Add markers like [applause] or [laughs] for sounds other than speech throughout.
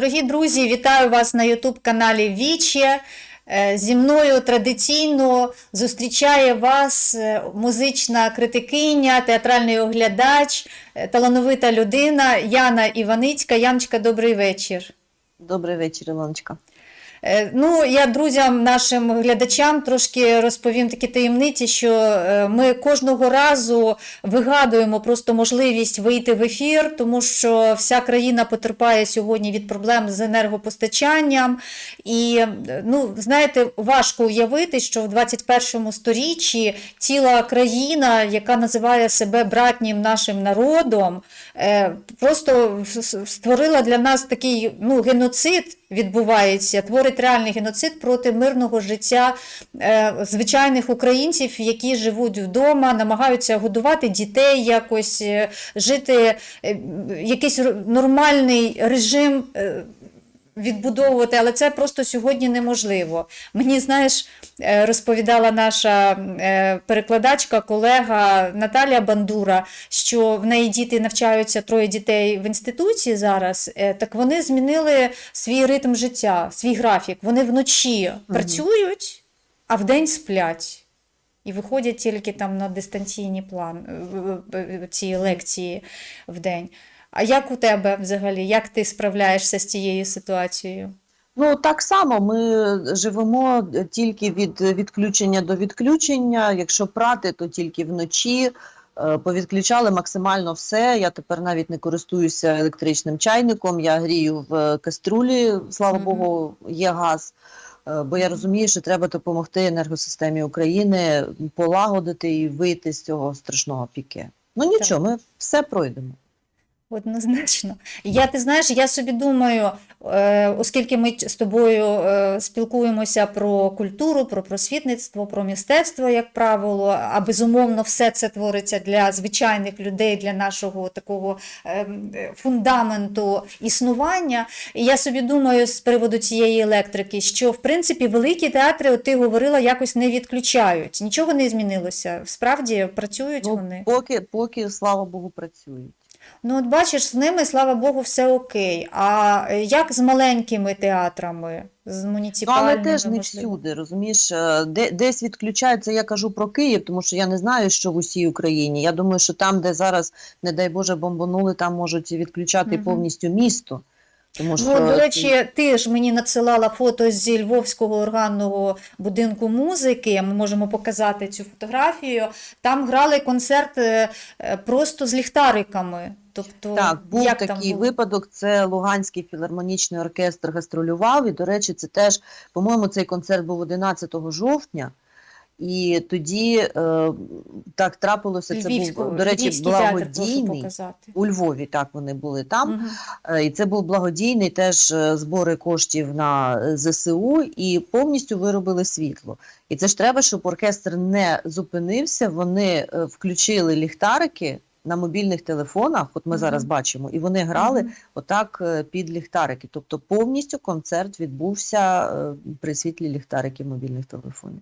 Дорогі друзі, вітаю вас на Ютуб-каналі Віче. Е, Зі мною традиційно зустрічає вас е, музична критикиня, театральний оглядач, е, талановита людина Яна Іваницька. Яночка, добрий вечір. Добрий вечір, Ілоночка. Е, Ну, я друзям, нашим глядачам трошки розповім такі таємниці, що е, ми кожного разу вигадуємо просто можливість вийти в ефір, тому що вся країна потерпає сьогодні від проблем з енергопостачанням. І ну, знаєте, важко уявити, що в 21 сторіччі ціла країна, яка називає себе братнім нашим народом, е, просто створила для нас такий ну, геноцид відбувається, творить реальний геноцид проти мирного життя е, звичайних українців, які живуть вдома, намагаються годувати дітей, якось е, жити е, якийсь нормальний режим. Відбудовувати, але це просто сьогодні неможливо. Мені, знаєш, е, розповідала наша е, перекладачка, колега Наталія Бандура, що в неї діти навчаються троє дітей в інституції зараз. е, Так вони змінили свій ритм життя, свій графік. Вони вночі працюють, а вдень сплять. І виходять тільки там на дистанційні план ці лекції в день. А як у тебе взагалі? Як ти справляєшся з цією ситуацією? Ну так само ми живемо тільки від відключення до відключення. Якщо прати, то тільки вночі. Е, Повідключали максимально все. Я тепер навіть не користуюся електричним чайником. Я грію в каструлі, слава Мгм. Богу, є газ. Е, Бо я розумію, що треба допомогти енергосистемі України полагодити і вийти з цього страшного піке. Ну нічого, ми все пройдемо. Однозначно. Я, ти знаєш, я собі думаю, е, оскільки ми з тобою е, спілкуємося про культуру, про просвітництво, про мистецтво, як правило, а безумовно, все це твориться для звичайних людей, для нашого такого е, фундаменту існування. І я собі думаю з приводу цієї електрики, що в принципі великі театри, от ти говорила, якось не відключають. Нічого не змінилося. Справді працюють Ну, вони. поки, поки, слава Богу, працюють. Ну, от бачиш, з ними, слава Богу, все окей. А е, як з маленькими театрами, з Ну, але теж не можливо? всюди, розумієш, Е, де, десь відключаються, я кажу про Київ, тому що я не знаю, що в усій Україні. Я думаю, що там, де зараз, не дай Боже, бомбанули, там можуть відключати угу. повністю місто. Тому що Ну, до речі, ти ж мені надсилала фото зі Львовського органного будинку музики. Ми можемо показати цю фотографію. Там грали концерт е, просто з ліхтариками. Тобто, так, був як там такий було? випадок. Це Луганський філармонічний оркестр гастролював. І, до речі, це теж, по-моєму, цей концерт був 11 жовтня. І тоді е, так трапилося. Це Львівського- був, до речі, Львівський благодійний. У Львові так вони були там. Е, І це був благодійний теж е, збори коштів на ЗСУ і повністю виробили світло. І це ж треба, щоб оркестр не зупинився. Вони включили ліхтарики на мобільних телефонах. От ми Мгм. зараз бачимо, і вони грали Мгм. отак е, під ліхтарики. Тобто повністю концерт відбувся при світлі ліхтариків мобільних телефонів.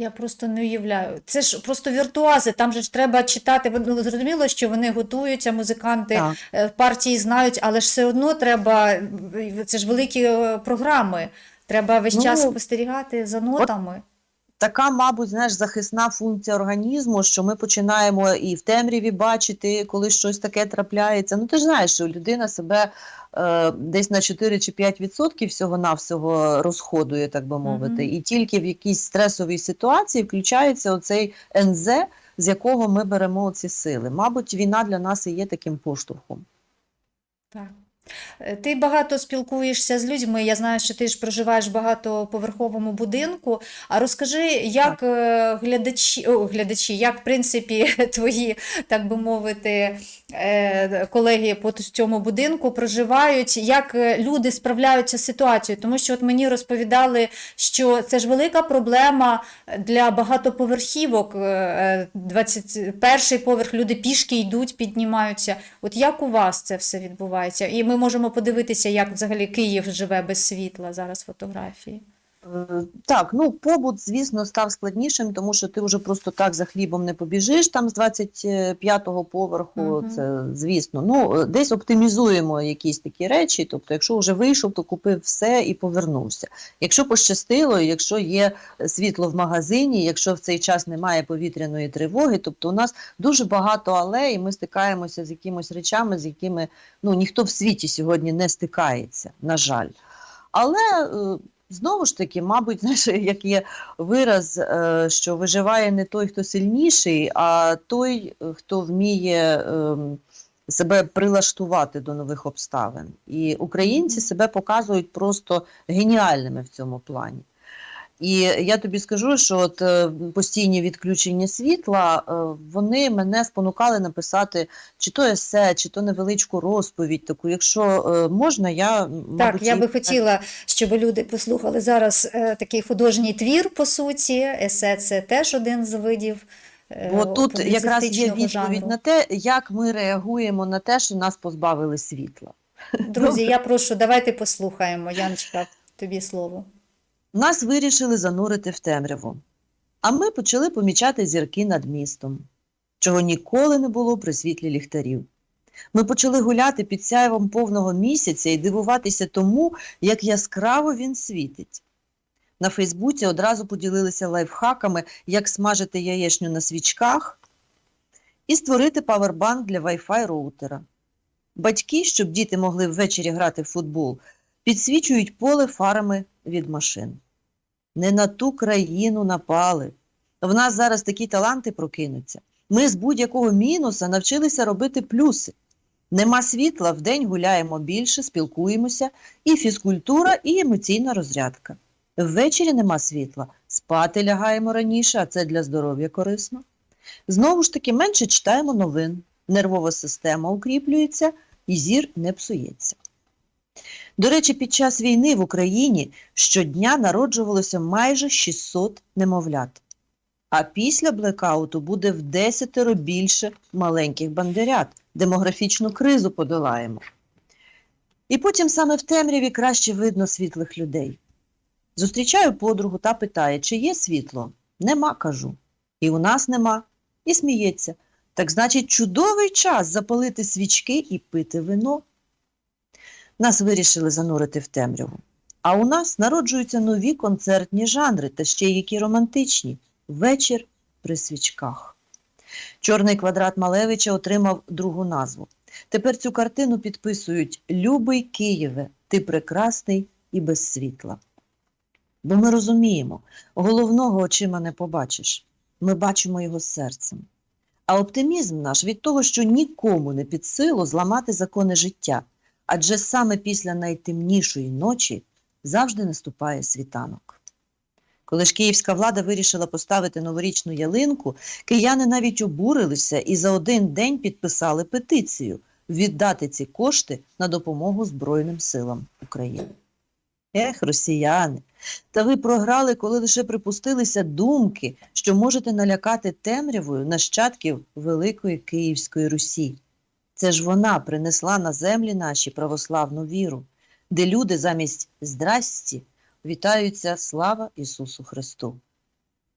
Я просто не уявляю. Це ж просто віртуази. Там же ж треба читати. Ну, Зрозуміло, що вони готуються, музиканти Так. е, партії знають, але ж все одно треба. е, Це ж великі е, програми. Треба весь Ну, час спостерігати за нотами. Така, мабуть, знаєш, захисна функція організму, що ми починаємо і в темряві бачити, коли щось таке трапляється. Ну, ти ж знаєш, що людина себе е, десь на 4 чи 5 відсотків всього-навсього розходує, так би мовити. Мгм. І тільки в якійсь стресовій ситуації включається оцей НЗ, з якого ми беремо ці сили. Мабуть, війна для нас і є таким поштовхом. Так. Е, Ти багато спілкуєшся з людьми. Я знаю, що ти ж проживаєш в багатоповерховому будинку. А розкажи, як е, глядачі, о, глядачі, як в принципі [laughs] твої, так би мовити, е, колеги по цьому будинку проживають, як люди справляються з ситуацією? Тому що от мені розповідали, що це ж велика проблема для багатоповерхівок. е, 21 поверх люди пішки йдуть, піднімаються. От як у вас це все відбувається? І ми можемо подивитися, як взагалі Київ живе без світла зараз фотографії. Так, ну побут, звісно, став складнішим, тому що ти вже просто так за хлібом не побіжиш там з 25-го поверху. Мгм. Це звісно. Ну десь оптимізуємо якісь такі речі. Тобто, якщо вже вийшов, то купив все і повернувся. Якщо пощастило, якщо є світло в магазині, якщо в цей час немає повітряної тривоги, тобто у нас дуже багато алей, і ми стикаємося з якимись речами, з якими ну ніхто в світі сьогодні не стикається, на жаль. Але е, знову ж таки, мабуть, [laughs] знаєш, як є вираз, е, що виживає не той, хто сильніший, а той, хто вміє ем, себе прилаштувати до нових обставин. І українці себе показують просто геніальними в цьому плані. І я тобі скажу, що от е, постійні відключення світла, е, вони мене спонукали написати чи то есе, чи то невеличку розповідь. Таку, якщо е, можна, я мабуть, Так, я би її- хотіла, щоб люди послухали зараз такий художній твір, по суті. Есе це теж один з видів. От тут якраз є відповідь жанру. на те, як ми реагуємо на те, що нас позбавили світла. Друзі, я прошу, давайте послухаємо. Яночка, тобі слово. Нас вирішили занурити в темряву, а ми почали помічати зірки над містом, чого ніколи не було при світлі ліхтарів. Ми почали гуляти під сяйвом повного місяця і дивуватися тому, як яскраво він світить. На Фейсбуці одразу поділилися лайфхаками, як смажити яєчню на свічках і створити павербанк для Wi-Fi роутера. Батьки, щоб діти могли ввечері грати в футбол, підсвічують поле фарами від машин. Не на ту країну напали. В нас зараз такі таланти прокинуться. Ми з будь-якого мінуса навчилися робити плюси. Нема світла, вдень гуляємо більше, спілкуємося, і фізкультура, і емоційна розрядка. Ввечері нема світла, спати лягаємо раніше, а це для здоров'я корисно. Знову ж таки, менше читаємо новин, нервова система укріплюється і зір не псується. До речі, під час війни в Україні щодня народжувалося майже 600 немовлят. А після блекауту буде в десятеро більше маленьких бандерят. Демографічну кризу подолаємо. І потім саме в темряві краще видно світлих людей. Зустрічаю подругу та питає, чи є світло? Нема, кажу. І у нас нема. І сміється. Так значить, чудовий час запалити свічки і пити вино. Нас вирішили занурити в темряву. А у нас народжуються нові концертні жанри, та ще які романтичні. Вечір при свічках. Чорний квадрат Малевича отримав другу назву. Тепер цю картину підписують Любий Києве, ти прекрасний і без світла. Бо ми розуміємо, головного очима не побачиш. Ми бачимо його серцем. А оптимізм наш від того, що нікому не під силу зламати закони життя, адже саме після найтемнішої ночі завжди наступає світанок. Коли ж київська влада вирішила поставити новорічну ялинку, кияни навіть обурилися і за один день підписали петицію віддати ці кошти на допомогу Збройним силам України. Ех, росіяни, та ви програли, коли лише припустилися думки, що можете налякати темрявою нащадків Великої Київської Русі. Це ж вона принесла на землі наші православну віру, де люди замість здрасті вітаються слава Ісусу Христу.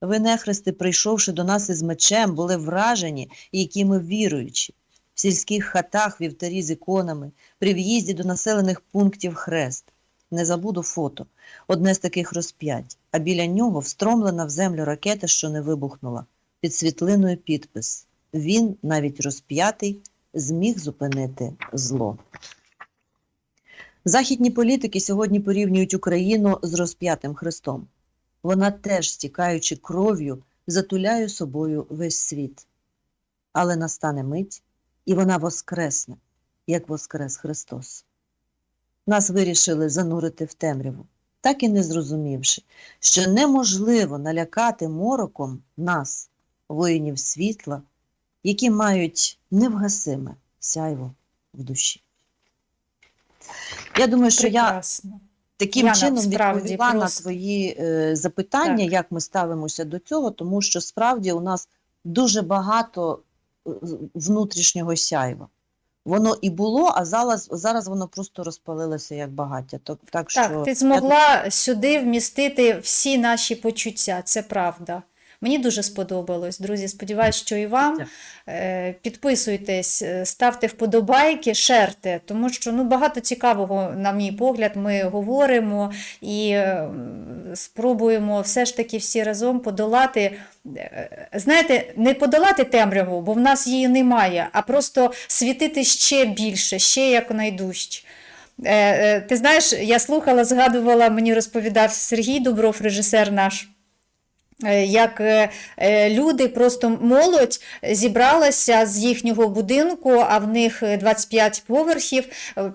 Ви, нехрести, прийшовши до нас із мечем, були вражені, які ми віруючі. В сільських хатах вівтарі з іконами, при в'їзді до населених пунктів хрест. Не забуду фото. Одне з таких розп'ять, а біля нього встромлена в землю ракета, що не вибухнула. Під світлиною підпис. Він, навіть розп'ятий, зміг зупинити зло. Західні політики сьогодні порівнюють Україну з розп'ятим Христом. Вона теж, стікаючи кров'ю, затуляє собою весь світ. Але настане мить, і вона воскресне, як воскрес Христос. Нас вирішили занурити в темряву, так і не зрозумівши, що неможливо налякати мороком нас, воїнів світла, які мають невгасиме сяйво в душі. Я думаю, що я таким Яна, чином відповіла на просто. твої е, запитання, Так. як ми ставимося до цього, тому що справді у нас дуже багато е, внутрішнього сяйва. Воно і було, а зараз, зараз воно просто розпалилося як багаття. Так, так, що Так, ти я змогла сюди вмістити всі наші почуття, це правда. Мені дуже сподобалось, друзі. Сподіваюсь, що і вам. Е, Підписуйтесь, е, ставте вподобайки, шерте, тому що ну, багато цікавого, на мій погляд, ми говоримо і е, спробуємо все ж таки всі разом подолати. Знаєте, не подолати темряву, бо в нас її немає, а просто світити ще більше, ще якнайдужче. Ти знаєш, я слухала, згадувала, мені розповідав Сергій Дубров, режисер наш. Е, Як е, е, люди, просто молодь зібралася з їхнього будинку, а в них е, 25 поверхів,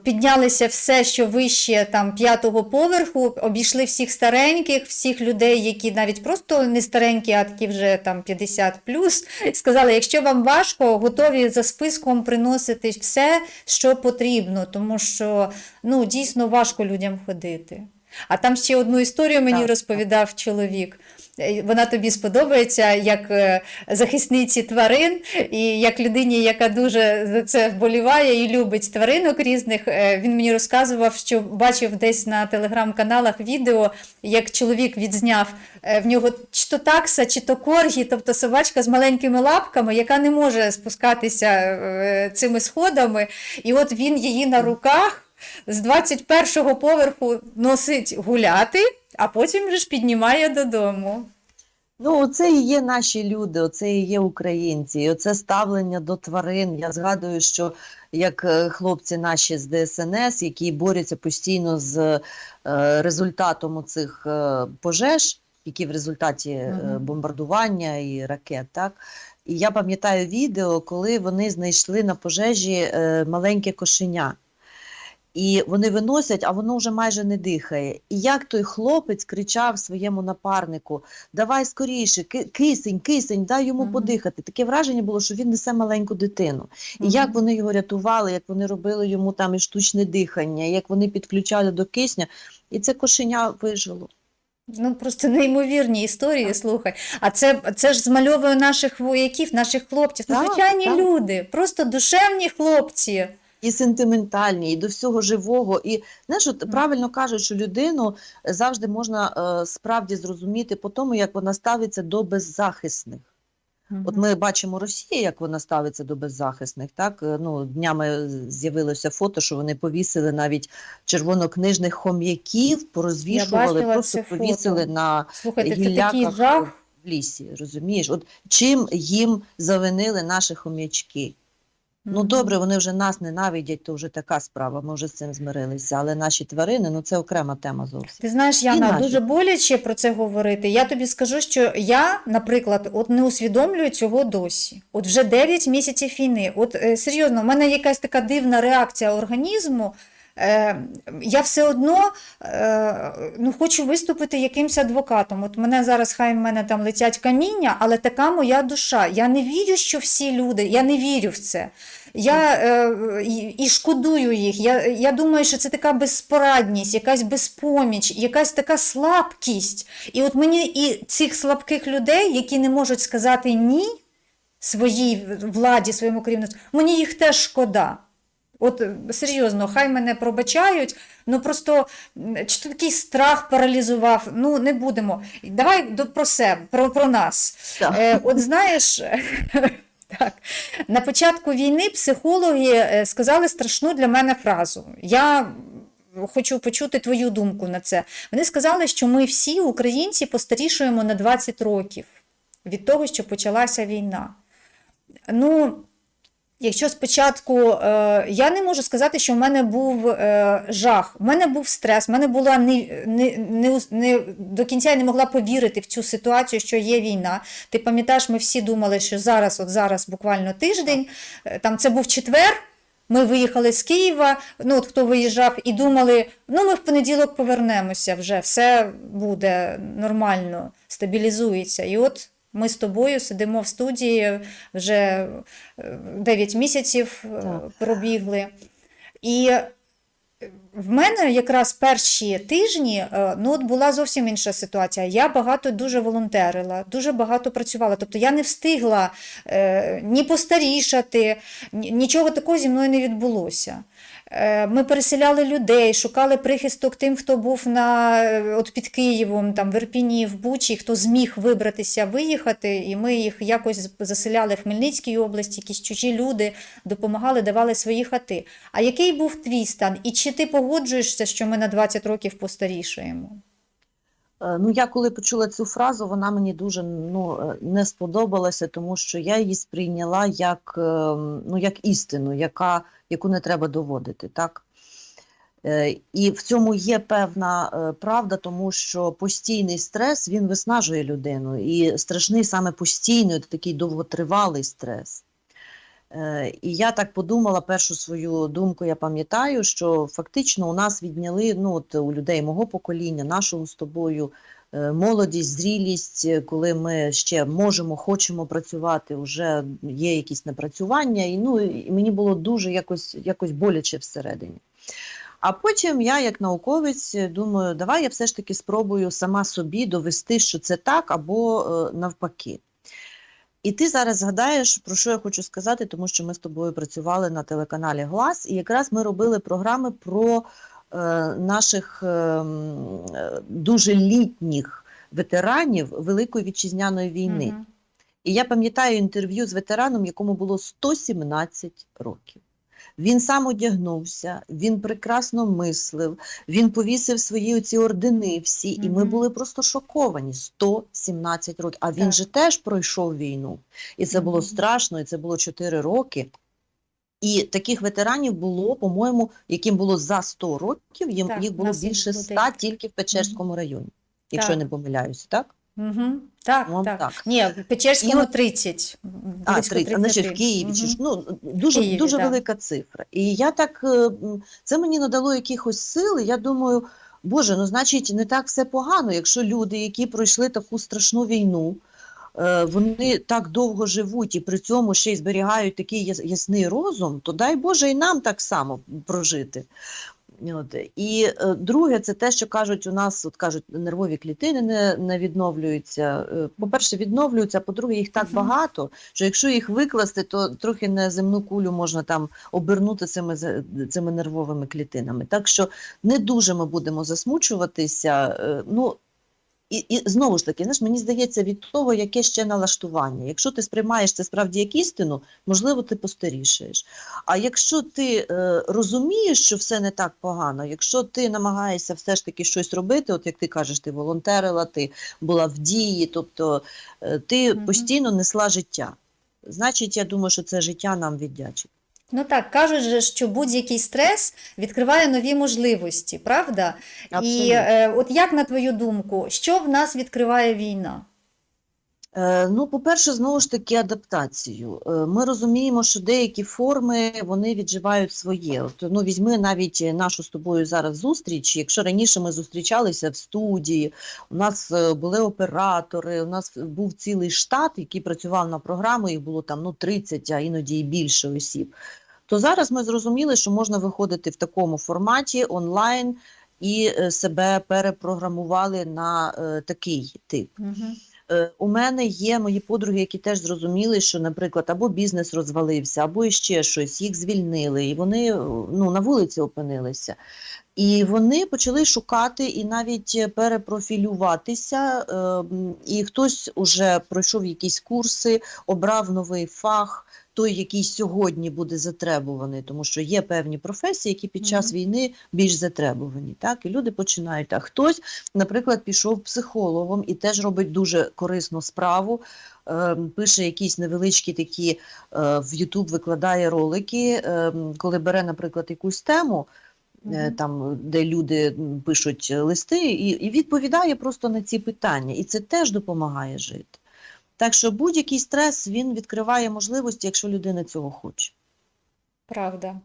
піднялися все, що вище там п'ятого поверху, обійшли всіх стареньких, всіх людей, які навіть просто не старенькі, а такі вже там 50 плюс. Сказали, якщо вам важко, готові за списком приносити все, що потрібно, тому що ну, дійсно важко людям ходити. А там ще одну історію мені Так, розповідав чоловік. Е, Вона тобі сподобається як е, захисниці тварин, і як людині, яка дуже за це вболіває і любить тваринок різних. Е, Він мені розказував, що бачив десь на телеграм-каналах відео, як чоловік відзняв в нього чи то такса, чи то коргі, тобто собачка з маленькими лапками, яка не може спускатися цими сходами. І от він її на руках з 21-го поверху носить гуляти, а потім вже ж піднімає додому. Ну, оце і є наші люди, оце і є українці, і оце ставлення до тварин. Я згадую, що як е, хлопці наші з ДСНС, які борються постійно з е, результатом цих пожеж, які в результаті е, бомбардування і ракет, так. І я пам'ятаю відео, коли вони знайшли на пожежі е, маленьке кошеня. І вони виносять, а воно вже майже не дихає. І як той хлопець кричав своєму напарнику: Давай скоріше, кисень, кисень, дай йому Мгм. подихати. Таке враження було, що він несе маленьку дитину. І Мгм. як вони його рятували, як вони робили йому там і штучне дихання, як вони підключали до кисня, і це кошеня вижило. Ну просто неймовірні історії, слухай. А це, це ж змальовує наших вояків, наших хлопців. Так, звичайні так. люди, просто душевні хлопці. І сентиментальні, і до всього живого. І знаєш, от правильно кажуть, що людину завжди можна е, справді зрозуміти по тому, як вона ставиться до беззахисних. От ми бачимо Росію, як вона ставиться до беззахисних. Так Е, ну днями з'явилося фото, що вони повісили навіть червонокнижних хом'яків, порозвішували, просто це фото. повісили на Слухайте, гілляках жах. в лісі. Розумієш? От чим їм завинили наші хом'ячки? Ну добре, вони вже нас ненавидять, то вже така справа. Ми вже з цим змирилися. Але наші тварини, ну це окрема тема зовсім. Ти знаєш, Яна, наші. дуже боляче про це говорити. Я тобі скажу, що я, наприклад, от не усвідомлюю цього досі. От вже 9 місяців війни. От е, серйозно, в мене якась така дивна реакція організму. Е, я все одно е, ну, хочу виступити якимсь адвокатом. От мене зараз, хай в мене там летять каміння, але така моя душа. Я не вірю, що всі люди, я не вірю в це. Я е, і, шкодую їх. Я, я думаю, що це така безпорадність, якась безпоміч, якась така слабкість. І от мені і цих слабких людей, які не можуть сказати ні своїй владі, своєму керівництву, мені їх теж шкода. От е, серйозно, хай мене пробачають, ну просто чи то такий страх паралізував. Ну не будемо. Давай до про себе, про, про нас. Так. Е, от знаєш, [laughs] так, на початку війни психологи е, сказали страшну для мене фразу. Я хочу почути твою думку на це. Вони сказали, що ми всі, українці, постарішуємо на 20 років від того, що почалася війна. Ну, Якщо спочатку е, я не можу сказати, що в мене був е, жах, в мене був стрес, в мене була не, не, не, не до кінця я не могла повірити в цю ситуацію, що є війна. Ти пам'ятаєш, ми всі думали, що зараз, от зараз, буквально тиждень, е, там це був четвер. Ми виїхали з Києва, ну от хто виїжджав, і думали, ну ми в понеділок повернемося вже, все буде нормально, стабілізується. І от ми з тобою сидимо в студії вже 9 місяців е, Так. пробігли. І В мене якраз перші тижні е, ну, от була зовсім інша ситуація. Я багато дуже волонтерила, дуже багато працювала. Тобто я не встигла е, ні постарішати, ні- нічого такого зі мною не відбулося. Е, Ми переселяли людей, шукали прихисток тим, хто був на, е, от під Києвом, там, в Ірпіні, в Бучі, хто зміг вибратися, виїхати, і ми їх якось заселяли в Хмельницькій області, якісь чужі люди допомагали, давали свої хати. А який був твій стан? І чи ти погоджуєшся, що ми на 20 років постарішаємо? Е, Ну, я коли почула цю фразу, вона мені дуже ну, е, не сподобалася, тому що я її сприйняла як, е, ну, як істину, яка, яку не треба доводити. Так? І в цьому є певна правда, тому що постійний стрес він виснажує людину. І страшний саме постійний, такий довготривалий стрес. Е, І я так подумала, першу свою думку я пам'ятаю, що фактично у нас відняли ну, от у людей мого покоління, нашого з тобою е, молодість, зрілість, коли ми ще можемо, хочемо працювати, вже є якісь напрацювання, і, ну, і мені було дуже якось, якось боляче всередині. А потім я, як науковець, думаю, давай я все ж таки спробую сама собі довести, що це так, або е, навпаки. І ти зараз згадаєш, про що я хочу сказати, тому що ми з тобою працювали на телеканалі Глас, і якраз ми робили програми про е, наших е, е, дуже літніх ветеранів Великої вітчизняної війни. Угу. І я пам'ятаю інтерв'ю з ветераном, якому було 117 років. Він сам одягнувся, він прекрасно мислив, він повісив свої оці ордени всі, і ми були просто шоковані. 117 років. А він Так. же теж пройшов війну. І це було страшно, і це було 4 роки. І таких ветеранів було, по-моєму, яким було за 100 років, їм Так, їх було більше людей. тільки в Печерському районі, якщо я не помиляюся, так? Мгм. Так, Ну, так. так. Ні, в Печерському І 30. А, 30, а значить в Києві. Ж, ну, дуже, Києві, дуже да. велика цифра. І я так, е, це мені надало якихось сил, і я думаю, Боже, ну значить, не так все погано, якщо люди, які пройшли таку страшну війну, е, вони так довго живуть і при цьому ще й зберігають такий ясний розум, то дай Боже і нам так само прожити. От. І е, друге, це те, що кажуть, у нас от кажуть, нервові клітини не, не відновлюються. Е, По-перше, відновлюються, а по-друге, їх так багато, що якщо їх викласти, то трохи на земну кулю можна там обернути цими, цими нервовими клітинами. Так що не дуже ми будемо засмучуватися. е, Ну, і, і знову ж таки, знаєш, мені здається, від того, яке ще налаштування. Якщо ти сприймаєш це справді як істину, можливо, ти постарішаєш. А якщо ти е, розумієш, що все не так погано, якщо ти намагаєшся все ж таки щось робити, от як ти кажеш, ти волонтерила, ти була в дії, тобто е, ти Мгм. постійно несла життя. Значить, я думаю, що це життя нам віддячить. Ну так, кажуть, же, що будь-який стрес відкриває нові можливості, правда? І е, от як на твою думку, що в нас відкриває війна? Е, Ну, по-перше, знову ж таки, адаптацію. Е, Ми розуміємо, що деякі форми вони відживають своє. От, ну, візьми навіть нашу з тобою зараз зустріч. Якщо раніше ми зустрічалися в студії, у нас е, були оператори, у нас був цілий штат, який працював на програму, їх було там ну, 30, а іноді і більше осіб. То зараз ми зрозуміли, що можна виходити в такому форматі онлайн і е, себе перепрограмували на е, такий тип. Угу. Е, У мене є мої подруги, які теж зрозуміли, що, наприклад, або бізнес розвалився, або іще щось, їх звільнили, і вони ну, на вулиці опинилися. І вони почали шукати і навіть перепрофілюватися. І хтось уже пройшов якісь курси, обрав новий фах, той, який сьогодні буде затребуваний, тому що є певні професії, які під час війни більш затребувані. Так? І люди починають. А хтось наприклад, пішов психологом і теж робить дуже корисну справу. е, Пише якісь невеличкі такі е, в YouTube викладає ролики, е, коли бере, наприклад, якусь тему, е, там, де люди пишуть листи, і, і відповідає просто на ці питання. І це теж допомагає жити. Так що будь-який стрес він відкриває можливості, якщо людина цього хоче. Правда.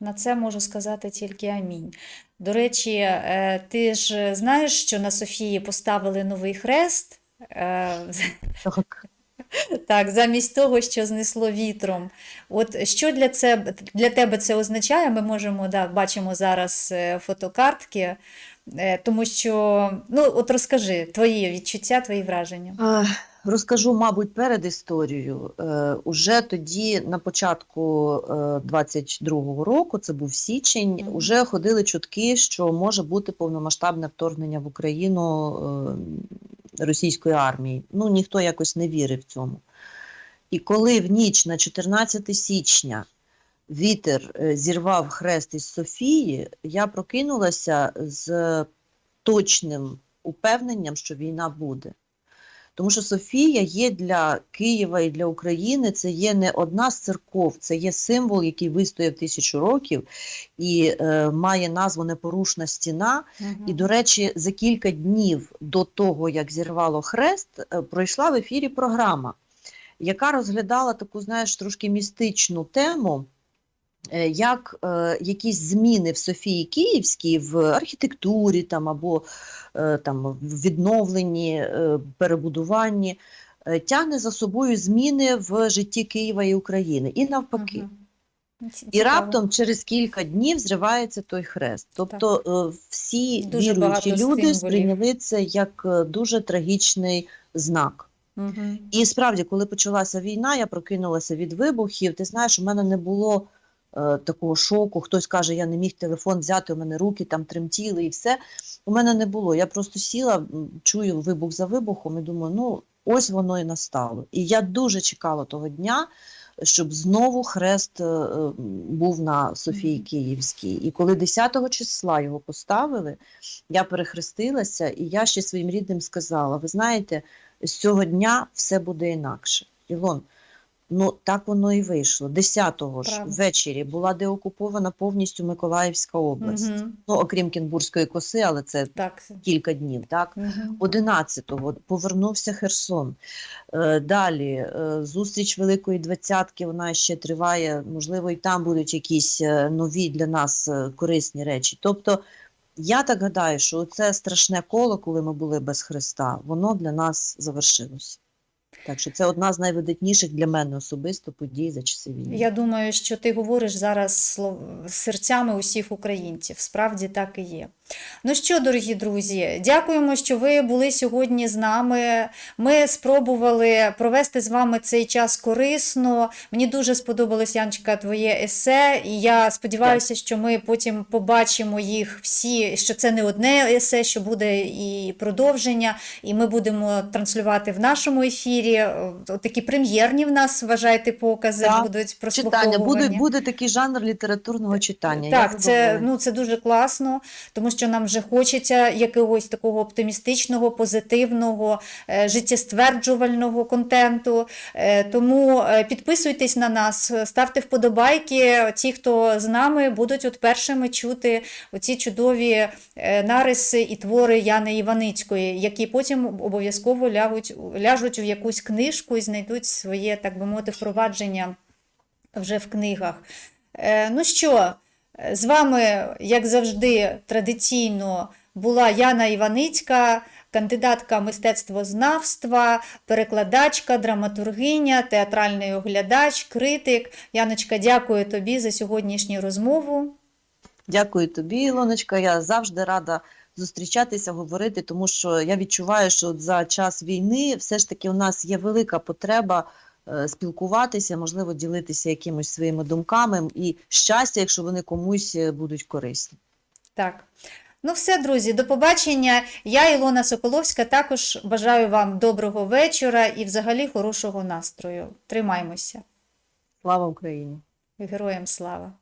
На це можу сказати тільки амінь. До речі, е, ти ж знаєш, що на Софії поставили новий хрест. Е, Так. [laughs] Так, замість того, що знесло вітром. От що для, це, для тебе це означає? Ми можемо, да, бачимо зараз е, фотокартки, тому що, ну, от розкажи твої відчуття, твої враження. Е, Розкажу, мабуть, перед історією. Е, уже тоді, на початку е, 22-го року, це був січень, Мгм. уже ходили чутки, що може бути повномасштабне вторгнення в Україну е, російської армії. Ну, ніхто якось не вірив цьому. І коли в ніч на 14 січня вітер е, зірвав хрест із Софії, я прокинулася з точним упевненням, що війна буде. Тому що Софія є для Києва і для України це є не одна з церков, це є символ, який вистояв тисячу років і е, має назву Непорушна стіна. І, до речі, за кілька днів до того, як зірвало хрест, е, пройшла в ефірі програма, яка розглядала таку, знаєш, трошки містичну тему. Е, Як е, якісь зміни в Софії Київській в архітектурі там або е, там в відновленні, е, перебудуванні е, тягне за собою зміни в житті Києва і України, і навпаки. Ці- І раптом через кілька днів зривається той хрест. Тобто е, всі Дуже віруючі люди символів. сприйняли це як е, дуже трагічний знак. Мгм. І справді, коли почалася війна, я прокинулася від вибухів. Ти знаєш, у мене не було такого шоку. Хтось каже, я не міг телефон взяти, у мене руки там тремтіли і все. У мене не було. Я просто сіла, чую вибух за вибухом і думаю, ну ось воно і настало. І я дуже чекала того дня, щоб знову хрест е, е, був на Софії Київській. І коли 10 числа його поставили, я перехрестилася, і я ще своїм рідним сказала: ви знаєте, з цього дня все буде інакше. Ілон, ну так воно і вийшло. 10-го ж ввечері була деокупована повністю Миколаївська область. Мгм. Ну, окрім Кінбурзької коси, але це Так. кілька днів, так? Мгм. 11-го повернувся Херсон. Е, Далі е, зустріч Великої Двадцятки, вона ще триває. Можливо, і там будуть якісь е, нові для нас корисні речі. Тобто, я так гадаю, що це страшне коло, коли ми були без Христа, воно для нас завершилося. Так що це одна з найвидатніших для мене особисто подій за часи війни. Я думаю, що ти говориш зараз серцями усіх українців. Справді так і є. Ну що, дорогі друзі, дякуємо, що ви були сьогодні з нами. Ми спробували провести з вами цей час корисно. Мені дуже сподобалось, Яночка, твоє есе, і я сподіваюся, що ми потім побачимо їх всі, що це не одне есе, що буде і продовження, і ми будемо транслювати в нашому ефірі. От Такі прем'єрні в нас, вважайте, покази Так, будуть Читання буде, буде такий жанр літературного читання. Так, це, ну, це дуже класно, тому що нам вже хочеться якогось такого оптимістичного, позитивного, е, життєстверджувального контенту. Е, Тому е, підписуйтесь на нас, ставте вподобайки. Ті, хто з нами, будуть от першими чути оці чудові нариси і твори Яни Іваницької, які потім обов'язково лягуть, ляжуть у якусь книжку і знайдуть своє, так би мовити, впровадження вже в книгах. Ну що, з вами, як завжди, традиційно була Яна Іваницька, кандидатка мистецтвознавства, перекладачка, драматургиня, театральний оглядач, критик. Яночка, дякую тобі за сьогоднішню розмову. Дякую тобі, Ілоночка. Я завжди рада зустрічатися, говорити, тому що я відчуваю, що за час війни все ж таки у нас є велика потреба спілкуватися, можливо, ділитися якимось своїми думками і щастя, якщо вони комусь е, будуть корисні. Так. Ну, все, друзі, до побачення. Я, Ілона Соколовська, також бажаю вам доброго вечора і взагалі хорошого настрою. Тримаймося. Слава Україні! Героям слава!